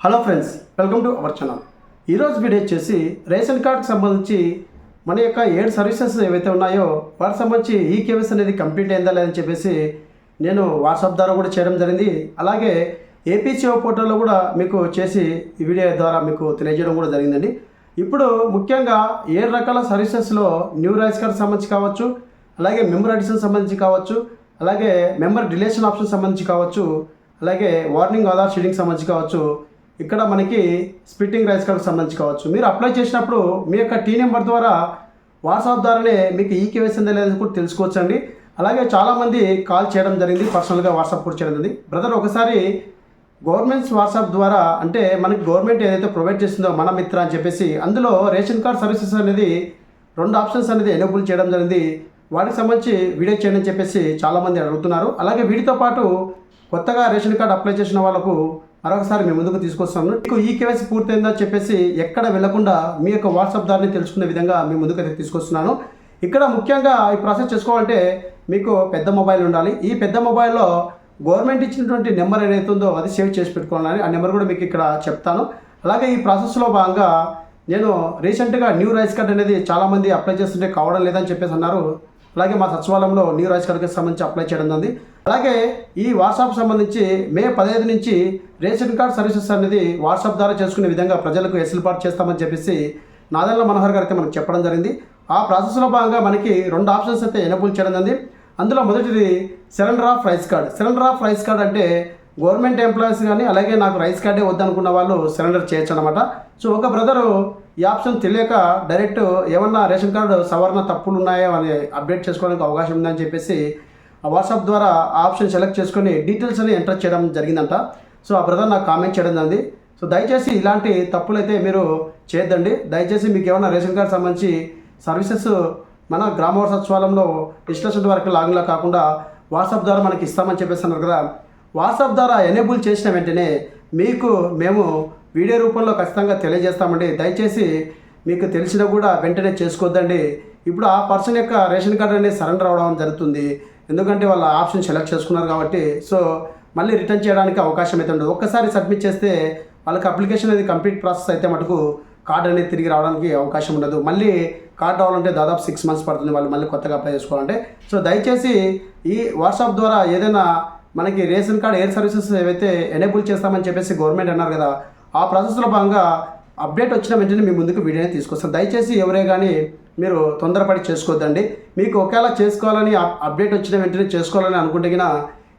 Hello friends welcome to our channel. ఈరోజు video వచ్చేసి ration కార్డ్కి సంబంధించి మన యొక్క ఏడు సర్వీసెస్ ఏవైతే ఉన్నాయో వాటికి సంబంధించి ఈ కేవైసీ అనేది కంప్లీట్ అయిందా లేదని చెప్పేసి నేను వాట్సాప్ ద్వారా కూడా చేయడం జరిగింది. అలాగే ఏపీసీఓ పోర్టల్లో కూడా మీకు చేసి ఈ వీడియో ద్వారా మీకు తెలియజేయడం కూడా జరిగిందండి. ఇప్పుడు ముఖ్యంగా ఏడు రకాల సర్వీసెస్లో న్యూ రైస్ కార్డ్ సంబంధించి కావచ్చు అలాగే మెంబర్ అడిషన్ సంబంధించి కావచ్చు అలాగే మెంబర్ రిలేషన్ ఆప్షన్ సంబంధించి కావచ్చు అలాగే వార్నింగ్ ఆధార్ షీడింగ్ సంబంధించి కావచ్చు ఇక్కడ మనకి స్ప్లిట్టింగ్ రైస్ కార్డ్కి సంబంధించి కావచ్చు. మీరు అప్లై చేసినప్పుడు మీ యొక్క టీ నెంబర్ ద్వారా వాట్సాప్ ద్వారానే మీకు ఈ కేవైసీ ఉందా లేదని కూడా తెలుసుకోవచ్చండి. అలాగే చాలామంది కాల్ చేయడం జరిగింది పర్సనల్గా వాట్సాప్ కూడా చేయడం జరిగింది. బ్రదర్ ఒకసారి గవర్నమెంట్స్ వాట్సాప్ ద్వారా అంటే మనకి గవర్నమెంట్ ఏదైతే ప్రొవైడ్ చేస్తుందో మన మిత్ర అని చెప్పేసి అందులో రేషన్ కార్డ్ సర్వీసెస్ అనేది రెండు ఆప్షన్స్ అనేది ఎనేబుల్ చేయడం జరిగింది. వాటికి సంబంధించి వీడియో చేయండి అని చెప్పేసి చాలామంది అడుగుతున్నారు. అలాగే వీటితో పాటు కొత్తగా రేషన్ కార్డ్ అప్లై చేసిన వాళ్ళకు మరొకసారి మీ ముందుకు తీసుకొస్తాను. మీకు ఈ కేవైసీ పూర్తయిందని చెప్పేసి ఎక్కడ వెళ్ళకుండా మీ యొక్క వాట్సాప్ దారిని తెలుసుకునే విధంగా మీ ముందుకు అయితే తీసుకొస్తున్నాను. ఇక్కడ ముఖ్యంగా ఈ ప్రాసెస్ చేసుకోవాలంటే మీకు పెద్ద మొబైల్ ఉండాలి. ఈ పెద్ద మొబైల్లో గవర్నమెంట్ ఇచ్చినటువంటి నెంబర్ ఏదైతే ఉందో అది సేవ్ చేసి పెట్టుకోవాలని ఆ నెంబర్ కూడా మీకు ఇక్కడ చెప్తాను. అలాగే ఈ ప్రాసెస్లో భాగంగా నేను రీసెంట్గా న్యూ రైస్ కార్డ్ అనేది చాలామంది అప్లై చేస్తుంటే కావడం లేదని చెప్పేసి అన్నారు. అలాగే మా సచివాలయంలో న్యూ రైస్ కార్డుకి సంబంధించి అప్లై చేయడం ఉంది అలాగే ఈ వాట్సాప్ సంబంధించి మే పదహైదు నుంచి రేషన్ కార్డ్ సర్వీసెస్ అనేది వాట్సాప్ ద్వారా చేసుకునే విధంగా ప్రజలకు ఎసులుబాటు చేస్తామని చెప్పేసి నాదెల్ల మనోహర్ గారికి మనకు చెప్పడం జరిగింది. ఆ ప్రాసెస్లో భాగంగా మనకి రెండు ఆప్షన్స్ అయితే ఎనబుల్ చేయడం ఉంది అందులో మొదటిది cylinder of rice card. Cylinder of rice card అంటే గవర్నమెంట్ ఎంప్లాయీస్ కానీ అలాగే నాకు రైస్ కార్డే వద్దనుకున్న వాళ్ళు సిలిండర్ చేయొచ్చు అనమాట సో ఒక బ్రదరు ఈ ఆప్షన్ తెలియక డైరెక్ట్ ఏమన్నా రేషన్ కార్డు సవరణ తప్పులు ఉన్నాయో అని అప్డేట్ చేసుకోవడానికి అవకాశం ఉందని చెప్పేసి ఆ వాట్సాప్ ద్వారా ఆ ఆప్షన్ సెలెక్ట్ చేసుకొని డీటెయిల్స్ అని ఎంటర్ చేయడం జరిగిందంట. సో ఆ బ్రదర్ నాకు కామెంట్ చేయడం జరిగింది. సో దయచేసి ఇలాంటి తప్పులైతే మీరు చేయొద్దండి. దయచేసి మీకు ఏమైనా రేషన్ కార్డు సంబంధించి సర్వీసెస్ మన గ్రామ సచివాలయంలో డిస్కషన్ వరకు లాగిన్లో కాకుండా వాట్సాప్ ద్వారా మనకి ఇస్తామని చెప్పేసి అన్నారు కదా. వాట్సాప్ ద్వారా ఎనేబుల్ చేసిన వెంటనే మీకు మేము వీడియో రూపంలో ఖచ్చితంగా తెలియజేస్తామండి. దయచేసి మీకు తెలిసినా కూడా వెంటనే చేసుకోవద్దండి. ఇప్పుడు ఆ పర్సన్ యొక్క రేషన్ కార్డు అనేది సరెండర్ అవడం జరుగుతుంది. ఎందుకంటే వాళ్ళ ఆప్షన్ సెలెక్ట్ చేసుకున్నారు కాబట్టి. సో మళ్ళీ రిటర్న్ చేయడానికి అవకాశం అయితే ఉండదు ఒక్కసారి సబ్మిట్ చేస్తే వాళ్ళకి అప్లికేషన్ అనేది కంప్లీట్ ప్రాసెస్ అయితే మటుకు కార్డ్ అనేది తిరిగి రావడానికి అవకాశం ఉండదు. మళ్ళీ కార్డ్ రావాలంటే దాదాపు సిక్స్ మంత్స్ పడుతుంది. వాళ్ళు మళ్ళీ కొత్తగా అప్లై చేసుకోవాలంటే. సో దయచేసి ఈ వాట్సాప్ ద్వారా ఏదైనా మనకి రేషన్ కార్డ్ ఎయిర్ సర్వీసెస్ ఏవైతే ఎనేబుల్ చేస్తామని చెప్పేసి గవర్నమెంట్ అన్నారు కదా ఆ ప్రాసెస్లో భాగంగా అప్డేట్ వచ్చిన వెంటనే మీ ముందుకు వీడియోని తీసుకొస్తాను దయచేసి ఎవరే కానీ మీరు తొందరపడి చేసుకోవద్దండి. మీకు ఒకవేళ చేసుకోవాలని అప్డేట్ వచ్చిన వెంటనే చేసుకోవాలని అనుకుంటే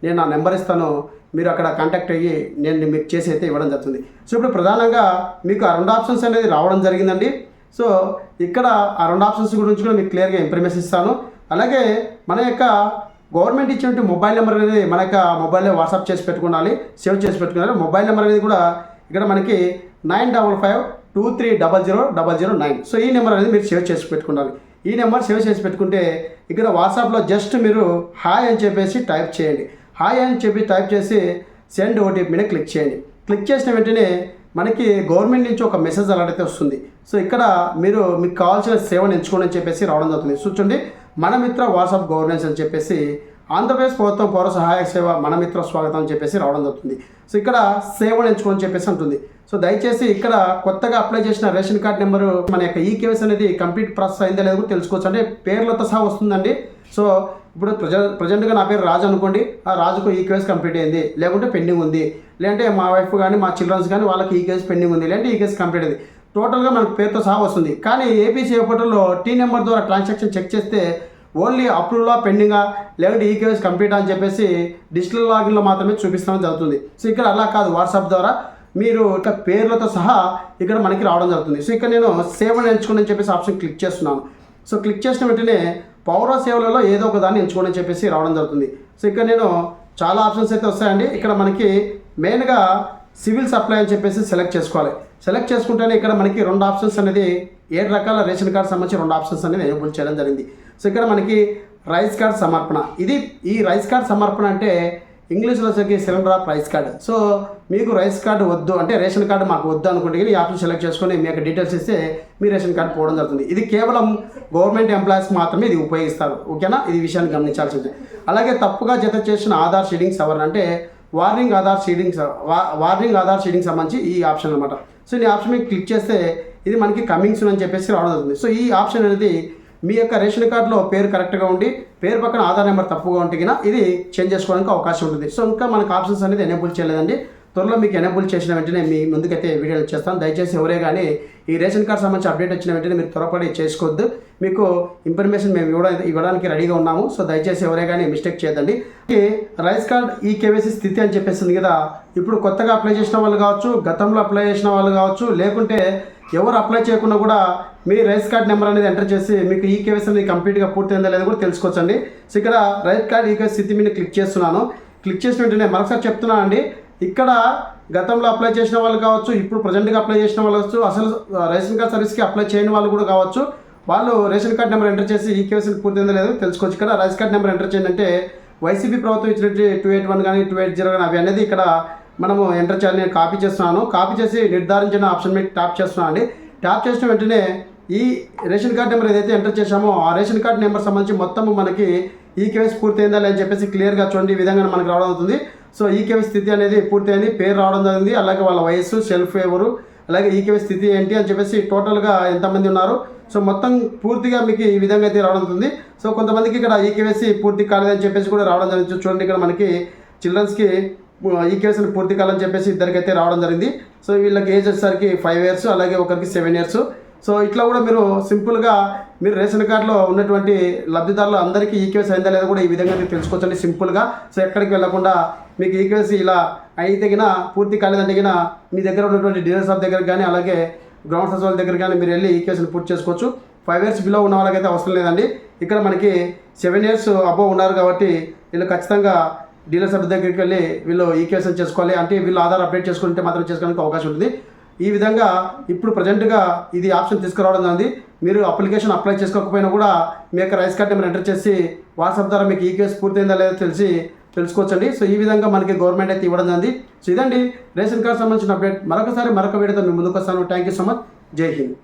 నేను నా నెంబర్ ఇస్తాను. మీరు అక్కడ కాంటాక్ట్ అయ్యి నేను మీకు చేసి అయితే ఇవ్వడం జరుగుతుంది. సో ఇప్పుడు ప్రధానంగా మీకు ఆ రెండు ఆప్షన్స్ అనేది రావడం జరిగిందండి. సో ఇక్కడ ఆ రెండు ఆప్షన్స్ గురించి కూడా మీకు క్లియర్గా ఇన్ఫర్మేషన్ ఇస్తాను. అలాగే మన యొక్క గవర్నమెంట్ ఇచ్చినటువంటి మొబైల్ నెంబర్ అనేది మనకి ఆ మొబైల్లో వాట్సాప్ చేసి పెట్టుకోవాలి సేవ్ చేసి పెట్టుకోవాలి మొబైల్ నెంబర్ అనేది కూడా ఇక్కడ మనకి nine double five two three double zero double zero nine. So ఈ నెంబర్ అనేది మీరు సేవ్ చేసి పెట్టుకోవాలి ఈ నెంబర్ సేవ్ చేసి పెట్టుకుంటే ఇక్కడ వాట్సాప్లో జస్ట్ మీరు హాయ్ అని చెప్పేసి టైప్ చేయండి. హాయ్ అని చెప్పి టైప్ చేసి సెండ్ ఓటీపీ మీద క్లిక్ చేయండి. క్లిక్ చేసిన వెంటనే మనకి గవర్నమెంట్ నుంచి ఒక మెసేజ్ అలాంటి వస్తుంది. సో ఇక్కడ మీరు మీకు కావాల్సిన సేవను ఎంచుకోండి అని చెప్పేసి రావడం జరుగుతుంది. చూడండి మన మిత్ర వాట్సాప్ గవర్నెన్స్ అని చెప్పేసి ఆంధ్రప్రదేశ్ ప్రభుత్వం పౌర సహాయక సేవ మనమిత్ర స్వాగతం అని చెప్పేసి రావడం జరుగుతుంది. సో ఇక్కడ సేవలు ఎంచుకోని చెప్పేసి ఉంటుంది సో దయచేసి ఇక్కడ కొత్తగా అప్లై చేసిన రేషన్ కార్డ్ నెంబరు మన యొక్క ఈ కేవైసీ అనేది కంప్లీట్ ప్రాసెస్ అయిందో లేదో కూడా తెలుసుకోవచ్చు. అంటే పేర్లతో సహా వస్తుందండి. సో ఇప్పుడు ప్రజ ప్రజెంట్గా నా పేరు రాజు అనుకోండి. ఆ రాజుకు ఈ కేసు కంప్లీట్ అయింది. లేకుంటే పెండింగ్ ఉంది. లేదంటే మా వైఫ్ కానీ మా చిల్డ్రన్స్ కానీ వాళ్ళకి ఈ కేసు పెండింగ్ ఉంది. లేదంటే ఈ కేసు కంప్లీట్ అయింది. టోటల్గా మనకు పేరుతో సహా వస్తుంది. కానీ ఏపీసీ పోర్టల్లో టీ నెంబర్ ద్వారా ట్రాన్సాక్షన్ చెక్ చేస్తే ఓన్లీ అప్రూవ్లా పెండింగా లేదంటే ఈకేఎస్ కంప్లీట్ అని చెప్పేసి డిజిటల్ లాగిన్లో మాత్రమే చూపిస్తామని జరుగుతుంది. సో ఇక్కడ అలా కాదు వాట్సాప్ ద్వారా మీరు ఇట్లా పేర్లతో సహా ఇక్కడ మనకి రావడం జరుగుతుంది. సో ఇక్కడ నేను సేవను ఎంచుకోండి అని చెప్పేసి ఆప్షన్ క్లిక్ చేస్తున్నాను. సో క్లిక్ చేసిన వెంటనే పౌర సేవలలో ఏదో ఒక దాన్ని ఎంచుకోండి అని చెప్పేసి రావడం జరుగుతుంది. సో ఇక్కడ నేను చాలా ఆప్షన్స్ అయితే వస్తాయండి. ఇక్కడ మనకి మెయిన్గా సివిల్ సప్లై అని చెప్పేసి సెలెక్ట్ చేసుకోవాలి. సెలెక్ట్ చేసుకుంటేనే ఇక్కడ మనకి రెండు ఆప్షన్స్ అనేది ఏడు రకాల రేషన్ కార్డ్ సంబంధించి రెండు ఆప్షన్స్ అనేది ఎనేబుల్ చేయడం జరిగింది. సో ఇక్కడ మనకి రైస్ కార్డ్ సమర్పణ. ఇది ఈ రైస్ కార్డ్ సమర్పణ అంటే ఇంగ్లీష్లో వచ్చేసి cylinder of rice card. So మీకు రైస్ కార్డు వద్దు అంటే రేషన్ కార్డు మాకు వద్దు అనుకుంటే ఈ ఆప్షన్ సెలెక్ట్ చేసుకొని మీ యొక్క డీటెయిల్స్ ఇస్తే మీ రేషన్ కార్డు పోవడం జరుగుతుంది. ఇది కేవలం గవర్నమెంట్ ఎంప్లాయీస్ మాత్రమే ఇది ఉపయోగిస్తారు. ఓకేనా? ఇది విషయాన్ని గమనించాల్సింది. అలాగే తప్పుగా జత చేసిన ఆధార్ షీడింగ్ సవరణ అంటే warning Aadhaar seeding warning Aadhaar seeding సంబంధించి ఈ ఆప్షన్ అనమాట సో ఈ ఆప్షన్ మీద క్లిక్ చేస్తే ఇది మనకి కమింగ్ సూన్ అని చెప్పేసి రావడం జరుగుతుంది. సో ఈ ఆప్షన్ అనేది మీ యొక్క రేషన్ కార్డులో పేరు కరెక్ట్గా ఉండి పేరు పక్కన ఆధార్ నెంబర్ తప్పుగా ఉంటే ఇది చేంజ్ చేసుకోవడానికి అవకాశం ఉంటుంది. సో ఇంకా మనకు ఆప్షన్స్ అనేది ఎనేబుల్ చేయలేదండి. త్వరలో మీకు ఎనేబుల్ చేసిన వెంటనే మీ ముందుకైతే వీడియోలు చేస్తాను. దయచేసి ఎవరే కానీ ఈ రేషన్ కార్డ్ సంబంధించి అప్డేట్ వచ్చిన వెంటనే మీరు త్వరపడి చేసుకోవద్దు. మీకు ఇన్ఫర్మేషన్ మేము ఇవ్వడం ఇవ్వడానికి రెడీగా ఉన్నాము. సో దయచేసి ఎవరే కానీ మిస్టేక్ చేయదండి రైస్ కార్డ్ ఈ కేవైసీ స్థితి అని చెప్పేసింది కదా ఇప్పుడు కొత్తగా అప్లై చేసిన వాళ్ళు కావచ్చు గతంలో అప్లై చేసిన వాళ్ళు కావచ్చు లేకుంటే ఎవరు అప్లై చేయకుండా కూడా మీ రైస్ కార్డ్ నెంబర్ అనేది ఎంటర్ చేసి మీకు ఈ కేవైసీ అనేది కంప్లీట్గా పూర్తయిందా లేదో కూడా తెలుసుకోవచ్చండి. సో ఇక్కడ రైస్ కార్డ్ ఈ కేవైసీ స్థితి మీద క్లిక్ చేస్తున్నాను. క్లిక్ చేసిన వెంటనే మరొకసారి చెప్తున్నాను అండి ఇక్కడ గతంలో అప్లై చేసిన వాళ్ళు కావచ్చు ఇప్పుడు ప్రజెంట్గా అప్లై చేసిన వాళ్ళు కావచ్చు అసలు రేషన్ కార్డ్ సర్వీస్కి అప్లై చేయని వాళ్ళు కూడా కావచ్చు వాళ్ళు రేషన్ కార్డ్ నెంబర్ ఎంటర్ చేసి ఈ కేవైసీ పూర్తయిందో లేదో తెలుసుకోవచ్చు. ఇక్కడ రైస్ కార్డ్ నెంబర్ ఎంటర్ చేయండి అంటే వైసీపీ ప్రభుత్వం ఇచ్చినట్టు టూ ఎయిట్ వన్ కానీ టూ ఎయిట్ జీరో కానీ అవి అనేది ఇక్కడ మనము ఎంటర్ చేయాలి నేను కాపీ చేస్తున్నాను. కాపీ చేసి నిర్ధారించిన ఆప్షన్ మీద ట్యాప్ చేస్తున్నాను అండి. ట్యాప్ చేసిన వెంటనే ఈ రేషన్ కార్డ్ నెంబర్ ఏదైతే ఎంటర్ చేశామో ఆ రేషన్ కార్డ్ నెంబర్ సంబంధించి మొత్తం మనకి ఈ కేసు పూర్తయిందా అని చెప్పేసి క్లియర్గా చూడండి. ఈ విధంగా మనకు రావడం అవుతుంది. సో ఈ స్థితి అనేది పూర్తయింది. పేరు రావడం జరిగింది. అలాగే వాళ్ళ వయస్సు సెల్ఫ్ ఎవరు అలాగే ఈ స్థితి ఏంటి అని చెప్పేసి టోటల్గా ఎంతమంది ఉన్నారు. సో మొత్తం పూర్తిగా మీకు ఈ విధంగా అయితే రావడం జరుగుతుంది. సో కొంతమందికి ఇక్కడ ఈ కేవైసీ పూర్తి కాలేదని చెప్పేసి కూడా రావడం జరిగింది. చూడండి ఇక్కడ మనకి చిల్డ్రన్స్కి ఈ పూర్తి కాలని చెప్పేసి ఇద్దరికైతే రావడం జరిగింది. సో వీళ్ళకి ఏజ్ వచ్చేసరికి ఫైవ్ ఇయర్స్ అలాగే ఒకరికి సెవెన్ ఇయర్స్. సో ఇట్లా కూడా మీరు సింపుల్గా మీరు రేషన్ కార్డులో ఉన్నటువంటి లబ్ధిదారులు అందరికీ ఈకేఎస్ అయిందా లేదా కూడా ఈ విధంగా మీరు తెలుసుకోవచ్చండి సింపుల్గా సో ఎక్కడికి వెళ్ళకుండా మీకు ఈకేఎస్ ఇలా అయితే గిన పూర్తి కాలేదంటే గిన మీ దగ్గర ఉన్నటువంటి డీలర్ షాప్ దగ్గర కానీ అలాగే గ్రౌండ్ సచివాలయ దగ్గర కానీ మీరు వెళ్ళి ఈకేఎస్ని పూర్తి చేసుకోవచ్చు. ఫైవ్ ఇయర్స్ బిలో ఉన్న వాళ్ళకైతే అవసరం లేదండి. ఇక్కడ మనకి సెవెన్ ఇయర్స్ అబోవ్ ఉన్నారు కాబట్టి వీళ్ళు ఖచ్చితంగా డీలర్ షాప్ దగ్గరికి వెళ్ళి వీళ్ళు ఈకేఎస్ఎన్ చేసుకోవాలి. అంటే వీళ్ళు ఆధార్ అప్డేట్ చేసుకుంటే మాత్రం చేసుకోవడానికి అవకాశం ఉంటుంది. ఈ విధంగా ఇప్పుడు ప్రజెంట్గా ఇది ఆప్షన్ తీసుకురావడం జరిగింది. మీరు అప్లికేషన్ అప్లై చేసుకోకపోయినా కూడా మీ యొక్క రైస్ కార్డ్ నెంబర్ ఎంటర్ చేసి వాట్సాప్ ద్వారా మీకు ఈ కేసు పూర్తయిందా లేదో తెలిసి తెలుసుకోవచ్చండి. సో ఈ విధంగా మనకి గవర్నమెంట్ అయితే ఇవ్వడం జరిగింది. సో ఇదండి. రేషన్ కార్డ్ సంబంధించిన అప్డేట్. మరొకసారి మరొక వీడియోతో మేము ముందుకు వస్తాను. Thank you so much. జై హింద్.